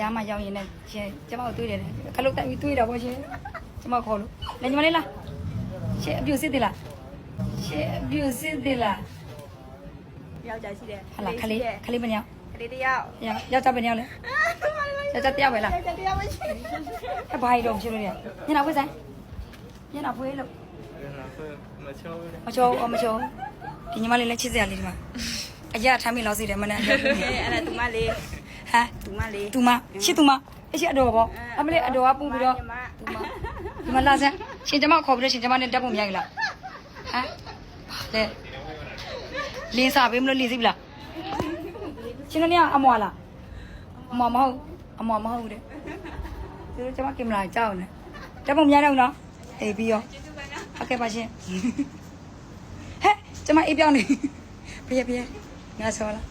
ရားမရောက်ရင်လည်းရှင်ကျမကိုတွေးတယ်ခလုတ်တိုက်ပြီးတွေးတာပေါ့ရှင်ကျမခေါ်လို့လည်းညီမလေးလားရှင်အပြူစစ်သေးလားရှင်အပြူစစ်သေးလားယောက်ျားရှိတယ်ဟာလားခလေးခလေးမညောင်ကလေးတယောက်ယောက်ယောက်ျားပဲညောင်လေယောက်ျားတယောက်ပဲလားယောက်ျားတယောက်မရှိအဘာကြီးတော့ရှင်လို့ရညနာဖွေးဆိုင်ညနာဖွေးလို့မချောဘူးမချိုးမချိုးဒီညီမလေးလည်းချစ်စရာလေးဒီမှာအရာထမ်းမိလောက်စီတယ်မနဲ့အတော့အဲအဲ့ဒါသူမလေး ဟမ် သူမလေး သူမရှစ်သူမအရှိအတော်ပေါ့အမလေးအတော်ကပူပြီးတော့သူမဒီမှာလာစမ်းရှင်ကျမခေါ်ပြီးတော့ရှင်ကျမနဲ့တက်ဖို့မရဘူးလားဟမ်လေလင်းစားပေးမလို့လင်းစီပြီလားရှင်တို့ကအမွာလားအမွာမဟုတ်အမွာမဟုတ်တဲ့သူတို့ကျမကင်မရာကြောက်နေတက်ဖို့မရတော့ဘူးနော်အေးပြီးရောဟုတ်ကဲ့ပါရှင်ဟဲ့ကျမအေးပြောင်းနေဖေးဖေးငါဆောလား